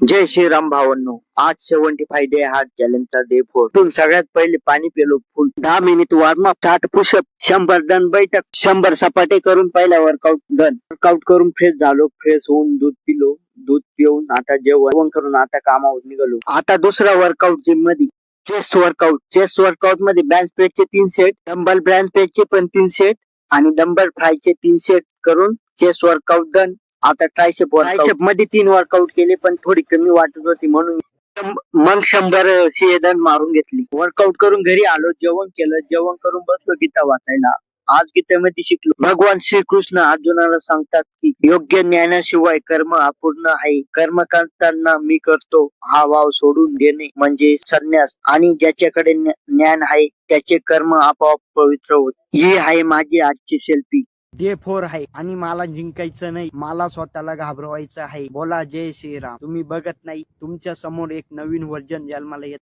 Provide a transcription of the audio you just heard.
जय श्रीराम भावांनो आज seventy five day hard चॅलेंजचा डे फोर तुम सगळ्यात पहिले पाणी पेलो फुल दहा मिनिट वॉर्मअप साठ पुशअप शंभर डन बैठक शंभर सपाटे करून पहिला वर्कआउट डन वर्कआउट करून फ्रेश झालो फ्रेश होऊन दूध पिलो दूध पिऊन आता जेवण करून आता कामावर निघालो. आता दुसरा वर्कआउट जिममध्ये चेस्ट वर्कआउट चेस्ट वर्कआउटमध्ये बँच प्रेसचे तीन सेट डंबल ब्रँच प्रेसचे पण तीन सेट आणि डंबल फ्रायचे तीन सेट करून चेस्ट वर्कआउट डन आता ट्रायशेप ट्रायशेपमध्ये तीन वर्कआउट केले पण थोडी कमी वाटत होती म्हणून मग शंभर सिएदन मारून घेतली. वर्कआउट करून घरी आलो जेवण केलं जेवण करून बसलो गीता वाचायला. आज गीतेमध्ये शिकलो. भगवान श्रीकृष्ण अर्जुनाला सांगतात की योग्य ज्ञानाशिवाय कर्म अपूर्ण आहे. कर्म करताना मी करतो हा भाव सोडून देणे म्हणजे संन्यास. आणि ज्याच्याकडे ज्ञान आहे त्याचे कर्म आपोआप पवित्र होत. ही आहे माझी आजची सेल्फी डे फोर आहे आणि मला जिंकायचं नाही मला स्वतःला घाबरवायचं आहे. बोला जय श्रीराम. तुम्ही बघत नाही तुमच्यासमोर एक नवीन व्हर्जन जन्माला येत